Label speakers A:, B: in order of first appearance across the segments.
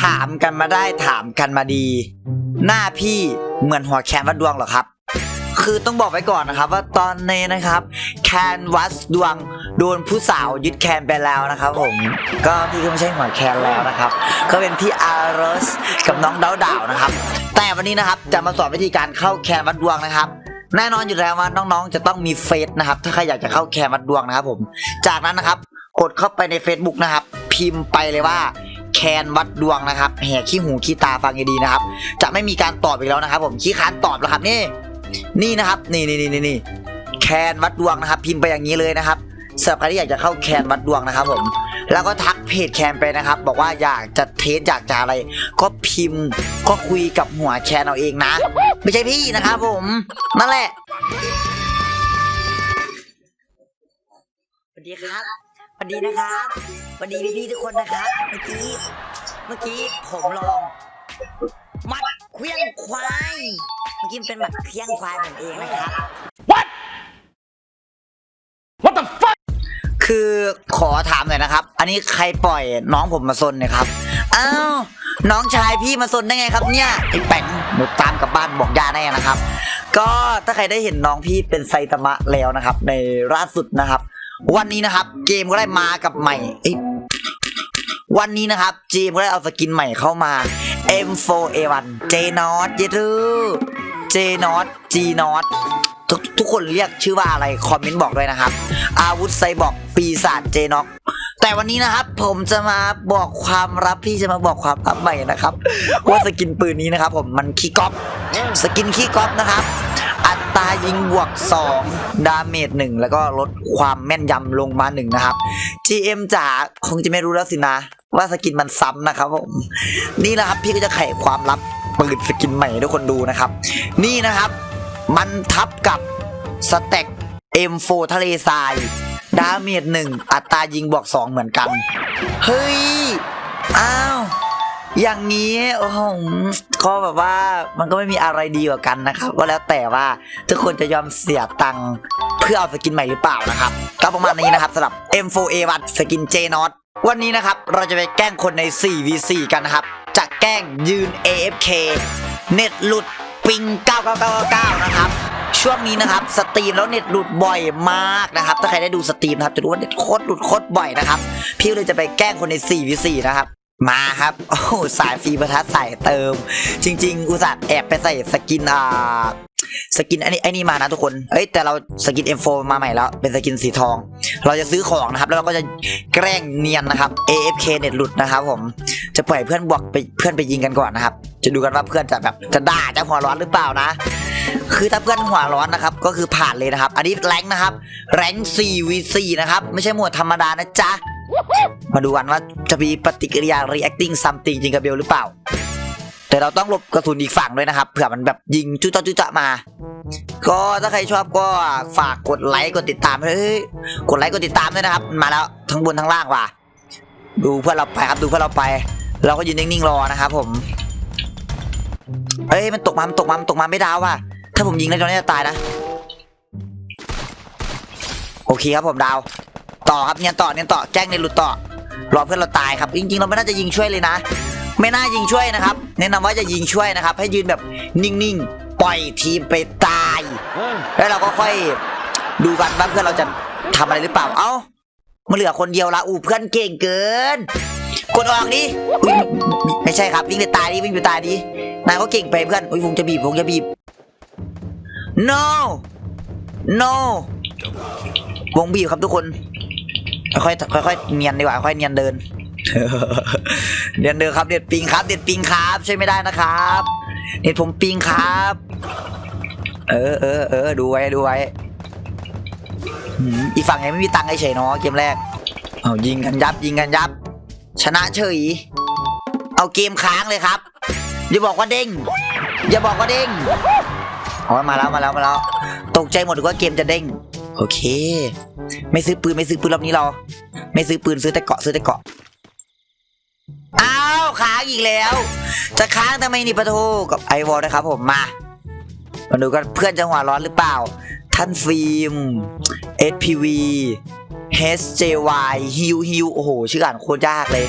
A: ถามกันมาได้ถามกันมาดี หน้าพี่เหมือนหัวแคนวัดดวงเหรอครับ คือต้องบอกไว้ก่อนนะครับ ว่าตอนนี้นะครับ แคนวัดดวงโดนผู้สาวยึดแคนไปแล้วนะครับ ผม ก็พี่ก็ไม่ใช่หัวแคนแล้วนะครับ ก็เป็นพี่อาร์เรสกับน้องดาวดาวนะครับ แต่วันนี้นะครับจะมาสอนวิธีการเข้าแคนวัดดวงนะครับแน่นอนอยู่แล้วว่าน้องๆ จะต้องมีเฟซนะครับ ถ้าใครอยากจะเข้าแคนวัดดวงนะครับผม จากนั้นนะครับ กดเข้าไปใน Facebook นะครับ พิมพ์ไปเลยว่า แคนวัดดวงนะครับแห่ขี้หูขี้ตาฟังให้ดีนะครับ จะไม่มีการตอบอีกแล้วนะครับ ผมขี้ค้านตอบแล้วครับนี่ นี่นะครับ นี่นี่นี่นี่แคนวัดดวงนะครับ พิมพ์ไปอย่างนี้เลยนะครับสำหรับใครที่อยากจะเข้าแคนวัดดวงนะครับผม แล้วก็ทักเพจแคนไปนะครับ บอกว่าอยากจะเทสอยากจะอะไร ก็พิมพ์ก็คุยกับหัวแคนเอาเองนะ ไม่ใช่พี่นะครับผม นั่นแหละสวัสดีครับ สวัสดีนะครับสวัสดีพี่ๆทุกคนนะครับ เมื่อกี้ เมื่อกี้ผมลองหมัดเคลี้ยงควาย เมื่อกี้มันเป็นหมัดเคลี้ยงควายผมเองนะครับ
B: What? What the fuck?
A: คือขอถามหน่อยนะครับ อันนี้ใครปล่อยน้องผมมาซนเนี่ยครับ อ้าว น้องชายพี่มาซนได้ไงครับเนี่ย ไอ้แป๋งหนูตามกลับบ้านบอกยาแน่นะครับ ก็ถ้าใครได้เห็นน้องพี่เป็นไซตามะแล้วนะครับ ในล่าสุดนะครับ วันนี้นะครับ เกมก็ได้มากับใหม่วันนี้นะครับเจมก็ได้เอาสกินใหม่เข้ามา M4A1 J Not เยดู J Not G Not ทุกทุกคนเรียกชื่อว่าอะไร คอมเมนต์บอกด้วยนะครับ อาวุธไซบอร์กปีศาจเจน็อกแต่วันนี้นะครับ ผมจะมาบอกความลับพี่จะมาบอกความลับใหม่นะครับ ว่าสกินปืนนี้นะครับ ผมมันขี้ก๊อปสกินขี้ก๊อปนะครับ อัตรายิงบวก 2 ดาเมจ1แล้วก็ลดความแม่นยำลงมา 1 นะครับ GM จ๋าคงจะไม่รู้แล้วสินะ ว่าสกินมันซ้ำนะครับผมนี่นะครับพี่ก็จะไขความลับปืนสกินใหม่ให้ทุกคนดูนะครับ นี่นะครับมันทับกับสเต็ก M4 ทะเลทรายดาเมจหนึ่งอัตรายิงบวก 2 เหมือนกัน เฮ้ย อ้าว อย่างนี้โอ้โหก็แบบว่ามันก็ไม่มีอะไรดีกว่ากันนะครับก็แล้วแต่ว่าทุกคนจะยอมเสียตังค์เพื่อเอาสกินใหม่หรือเปล่านะครับก็ประมาณนี้นะครับสำหรับ M4A1 สกิน J n o t วันนี้นะครับเราจะไปแกล้งคนใน 4v4 กันนะครับจะแกล้งยืน AFK เน็ตหลุดปิง 9999 นะครับช่วงนี้นะครับสตรีมแล้วเน็ตหลุดบ่อยมากนะครับถ้าใครได้ดูสตรีมนะครับจะรู้ว่าเน็ตโคตรหลุดโคตรบ่อยนะครับพี่เลยจะไปแกล้งคนใน 4v4 นะครับ มาครับ โอ้สายฟรีประทัดใส่เติม จริง ๆ อุตส่าห์แอบไปใส่สกินอ่าสกินไอ้นี่ไอ้นี่มานะทุกคน เอ้ยแต่เราสกิน M4 มาใหม่แล้ว เป็นสกินสีทอง เราจะซื้อของนะครับ แล้วเราก็จะแกล้งเนียนนะครับ AFK เน็ตหลุดนะครับผม จะปล่อยเพื่อนบวกไปเพื่อนไปยิงกันก่อนนะครับ จะดูกันว่าเพื่อนจะแบบจะด่าจะหัวร้อนหรือเปล่านะ คือถ้าเพื่อนหัวร้อนนะครับ ก็คือผ่านเลยนะครับ อันนี้แรงค์นะครับ แรงค์ 4v4 นะครับ ไม่ใช่หมวดธรรมดานะจ๊ะ มาดูกันว่าจะมีปฏิกิริยา reacting something จริงกับเบลหรือเปล่า แต่เราต้องหลบกระสุนอีกฝั่งด้วยนะครับเผื่อมันแบบยิงจุ๊จ้จุ๊จ้มา ก็ถ้าใครชอบก็ฝากกดไลค์กดติดตามเฮ้ยกดไลค์กดติดตามด้วยนะครับ มาแล้วทั้งบนทั้งล่างว่ะดูเพื่อเราไปครับดูเพื่อเราไป เราก็ยืนนิ่งๆรอนะครับผมเอ้ยมันตกมา มันตกมา มันตกมาไม่ดาวว่ะ ถ้าผมยิงแล้วตอนนี้จะตายนะ โอเคครับผมดาว ต่อครับเนี่ยต่อเนี่ยต่อแจ้งในหลุดต่อรอเพื่อนเราตายครับ จริงๆ เราไม่น่าจะยิงช่วยเลยนะ ไม่น่ายิงช่วยนะครับ แนะนำว่าจะยิงช่วยนะครับ ให้ยืนแบบนิ่งๆ ปล่อยทีมไปตาย แล้วเราก็ค่อยดูกันว่าเพื่อนเราจะทำอะไรหรือเปล่า เอ้ามันเหลือคนเดียวละอู้เพื่อนเก่งเกิน กดออกดิอุ๊ยไม่ใช่ครับวิ่งไปตายดิวิ่งไปตายดินายก็เก่งไปเพื่อนอุ้ยวงจะบีบวงจะบีบ no no วงบีบครับทุกคน ค่อยๆค่อยเนียนดีกว่าค่อยเนียนเดินเนียนเดินครับเด็ดปิงครับ เด็ดปิงครับช่วยไม่ได้นะครับเด็ดผมปิงครับ เออเออเออดูไว้ดูไว้อีกฝั่งยังไม่มีตังค์เฉยเนาะเกมแรก เอายิงกันยับยิงกันยับ ชนะเฉย เอาเกมค้างเลยครับ อย่าบอกว่าเด้งอย่าบอกว่าเด้งอ๋อมาแล้วมาแล้วมาแล้ว ตกใจหมดว่าเกมจะเด้ง โอเค ไม่ซื้อปืนไม่ซื้อปืนรอบนี้เรา ไม่ซื้อปืนซื้อแต่เกาะซื้อแต่เกาะอ้าวค้างอีกแล้ว จะค้างทำไมนี่ปะโทกับไอวอลนะครับผมมามาดูกันเพื่อนจะหัวร้อนหรือเปล่า ท่านฟิล์ม SPV HJY ฮิวฮิวโอ้โห ชื่ออ่านโคตรยากเลย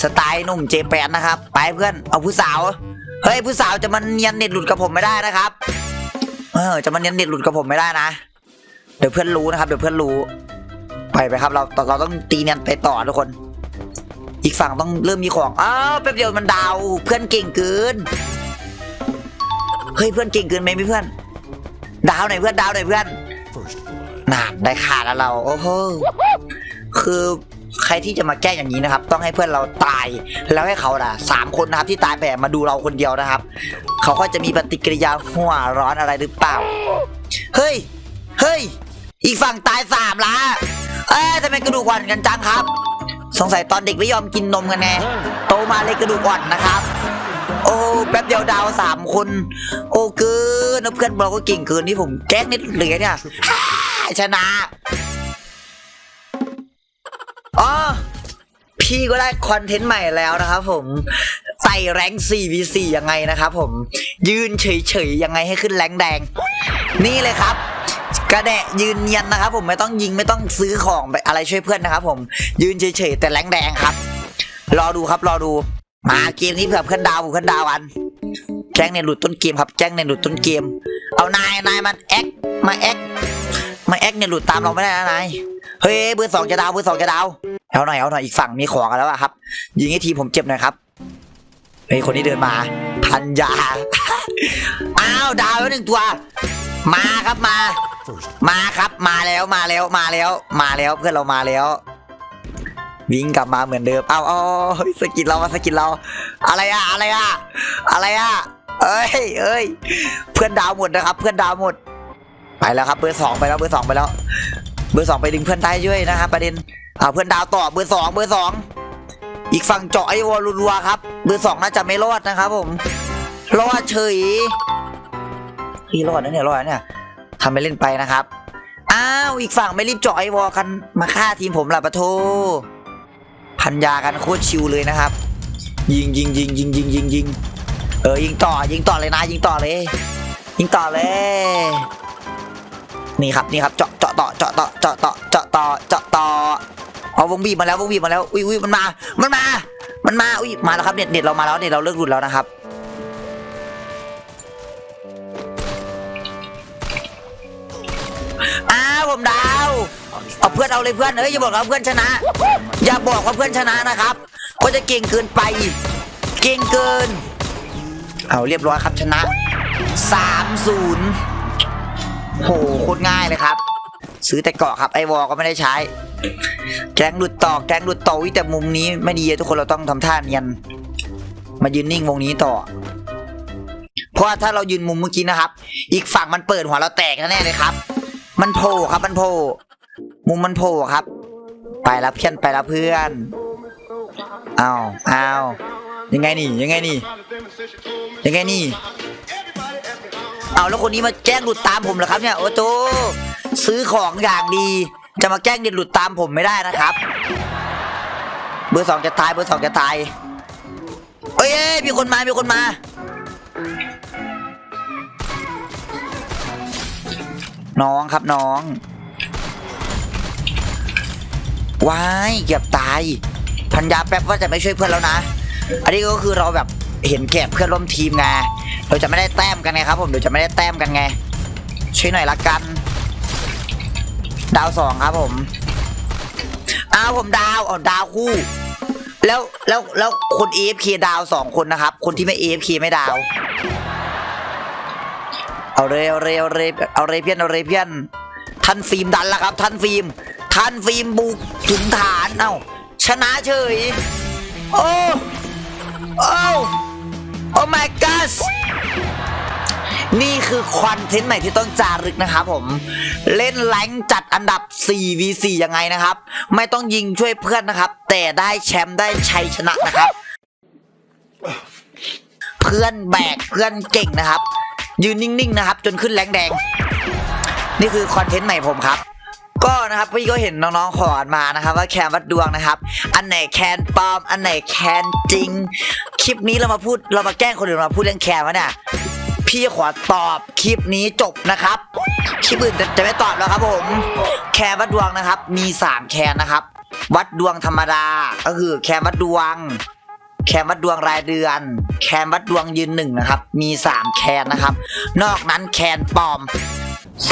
A: สไตล์หนุ่มเจแปนนะครับ ไปเพื่อนเอาผู้สาว เฮ้ยผู้สาวจะมันเนียนเน็ตหลุดกับผมไม่ได้นะครับ เออจะมันเนียนเน็ตหลุดกับผมไม่ได้นะ เดี๋ยวเพื่อนรู้นะครับ เดี๋ยวเพื่อนรู้ ไปไปครับ เราเราต้องตีเนียนไปต่อทุกคน อีกฝั่งต้องเริ่มมีของอ้าวแป๊บเดียวมันดาว เพื่อนเก่งเกินเฮ้ยเพื่อนเก่งเกินไหมพี่เพื่อน ดาวหน่อยเพื่อนดาวหน่อยเพื่อน
B: First blood.
A: นานได้ขาดแล้วเรา โอ้โหคือใครที่จะมาแก้อย่างนี้นะครับ ต้องให้เพื่อนเราตายแล้วให้เขาน่ะสามคนนะครับที่ตายแบบมาดูเราคนเดียวนะครับ เขาก็จะมีปฏิกิริยาหัวร้อนอะไรหรือเปล่า เฮ้ย เฮ้ย อีกฝั่งตายสามละเอ้ทำไมกระดูกอ่อนกันจังครับ สงสัยตอนเด็กไม่ยอมกินนมกันไงโตมาเลยกระดูกอ่อนนะครับ โอ้แป๊บเดียวดาวสามคน โอ้เกินเพื่อนเราก็เก่งเกินที่ผมแกล้งนิดเหลือเนี่ยชนะอ๋อพี่ก็ได้คอนเทนต์ใหม่แล้วนะครับผมไต่แรง 4v4 ยังไงนะครับผมยืนเฉยๆยังไงให้ขึ้นแรงแดง นี่เลยครับ กระแดะยืนเนียนนะครับผมไม่ต้องยิงไม่ต้องซื้อของไปอะไรช่วยเพื่อนนะครับผมยืนเฉยๆแต่แรงแดงครับ รอดูครับรอดูมาเกมนี้เผื่อเพื่อนดาวเพื่อนดาวกันแจ้งเนี่ยหลุดต้นเกมครับ แจ้งเนี่ยหลุดต้นเกม เอานายนายมันแอคมาแอคมาแอคเนี่ยหลุดตามเราไม่ได้นะนายเฮ้ยเบอร์สองจะดาวเบอร์สองจะดาวเอาหน่อยเอาหน่อยอีกฝั่งมีของกันแล้วอะครับ ยิงให้ทีผมเจ็บหน่อยครับเฮ้ยคนนี้เดินมา พันยาอ้าวดาวแล้วหนึ่งตัว มาครับมา มาครับมาแล้วมาแล้วมาแล้ว มาแล้วเพื่อนเรามาแล้ว วิ่งกลับมาเหมือนเดิมเอาเอาเฮ้ยสกินเรามาสกินเรา อะไรอะอะไรอะอะไรอะเอ้ยเอ้ยเพื่อนดาวหมดนะครับ เพื่อนดาวหมด ไปแล้วครับเบอร์สองไปแล้วเบอร์สองไปแล้ว เบอร์สองไปดึงเพื่อนได้ด้วยนะครับประเด็นเอาเพื่อนดาวต่อเบอร์สองเบอร์สองอีกฝั่งเจาะไอ้วอลรัวครับ เบอร์สองน่าจะไม่รอดนะครับผมรอดเฉยพี่รอดนะเนี่ยรอดเนี่ย ทำไปเล่นไปนะครับ อ้าว อีกฝั่งไม่รีบเจาะไอ้วอลกันมาฆ่าทีมผมล่ะปะโทพันยากันโคตรชิวเลยนะครับ ยิงยิงยิงยิงยิงยิงยิงเออยิงต่อยิงต่อเลยนะ ยิงต่อเลย ยิงต่อเลย นี่ครับนี่ครับเจาะเจาะต่อเจาะต่อเจาะต่อเจาะต่อเจาะต่อเอาวงบีบมาแล้ววงบีบมาแล้วอุ้ยอุ้ยมันมา มันมา มันมาอุ้ยมาแล้วครับเน็ตเน็ตเรามาแล้วเน็ตเราเลิกหลุดแล้วนะครับ ผมดาวเอาเพื่อนเอาเลยเพื่อนเอ้ยอย่าบอกว่าเพื่อนชนะ อย่าบอกว่าเพื่อนชนะนะครับก็จะเก่งเกินไป เก่งเกิน เอาเรียบร้อยครับชนะสามศูนย์โหโคตรง่ายเลยครับ ซื้อแต่เกาะครับไอวอลก็ไม่ได้ใช้แกงหลุดต่อแกงหลุดต่อวิแต่มุมนี้ไม่ดีทุกคนเราต้องทำท่าเนียนมายืนนิ่งวงนี้ต่อ เพราะถ้าเรายืนมุมเมื่อกี้นะครับ อีกฝั่งมันเปิดหัวเราแตกแน่เลยครับ มันโผล่ครับ มันโผล่มุมมันโผล่ครับ ไปแล้วเพื่อนไปแล้วเพื่อนเอาเอายังไงนี่ยังไงนี่ยังไงนี่เอาแล้วคนนี้มาแกล้งหลุดตามผมเหรอครับเนี่ยโอ้โตซื้อของอย่างดี จะมาแกล้งเด็ดหลุดตามผมไม่ได้นะครับ เบอร์สองจะตายเบอร์สองจะตายเอ้ยเอ้ยมีคนมามีคนมา น้องครับน้องว้ายเกือบตายพันยาแป๊บว่าจะไม่ช่วยเพื่อนแล้วนะ อันนี้ก็คือเราแบบเห็นแก่เพื่อนร่วมทีมไงเราจะไม่ได้แต้มกันไงครับ ผมเดี๋ยวจะไม่ได้แต้มกันไง ช่วยหน่อยละกัน ดาวสองครับผมอ้าวผมดาวเอาดาวคู่ แล้วแล้วแล้วคน AFK ดาวสองคนนะครับ คนที่ไม่ AFK ไม่ดาว เอาเลยเอาเลยเอาเลยเอาเลยเพี้ยนเอาเลยเพี้ยนท่านฟิล์มดันแล้วครับท่านฟิล์มท่านฟิล์มบุกถึงฐานเอ้าชนะเฉยโอ้โอ้โอ้ my god นี่คือคอนเทนต์ใหม่ที่ต้องจารึกนะครับผม เล่นแรงจัดอันดับ 4v4 ยังไงนะครับ ไม่ต้องยิงช่วยเพื่อนนะครับ แต่ได้แชมป์ได้ชัยชนะนะครับ เพื่อนแบกเพื่อนเก่งนะครับ ยืนนิ่งๆนะครับ จนขึ้นแรงแดง นี่คือคอนเทนต์ใหม่ผมครับ ก็นะครับพี่ก็เห็นน้องๆขอมานะครับ ว่าแคนวัดดวงนะครับ อันไหนแคนปลอม อันไหนแคนจริง คลิปนี้เรามาพูดเรามาแกล้งคนอื่นมาพูดเรื่องแคนวะเนี่ยพี่ขอตอบคลิปนี้จบนะครับคลิปอื่นจะจะไม่ตอบแล้วครับผมแคนวัดดวงนะครับ มีสามแคนนะครับวัดดวงธรรมดา ก็คือแคนวัดดวง แคนวัดดวงรายเดือน แคนวัดดวงยืนหนึ่งนะครับ มีสามแคนนะครับ นอกนั้นแคนปลอม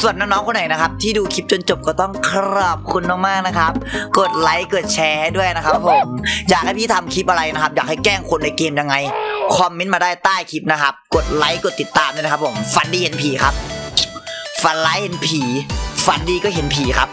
A: ส่วนน้องๆคนไหนนะครับ ที่ดูคลิปจนจบก็ต้องขอบคุณมากๆนะครับ กดไลค์กดแชร์ให้ด้วยนะครับผมอยากให้พี่ทำคลิปอะไรนะครับ อยากให้แกล้งคนในเกมยังไงคอมเมนต์มาได้ใต้คลิปนะครับ กดไลค์กดติดตามด้วยนะครับผมฟันดีเห็นผีครับฟันไลค์เห็นผีฝันดีก็เห็นผีครับ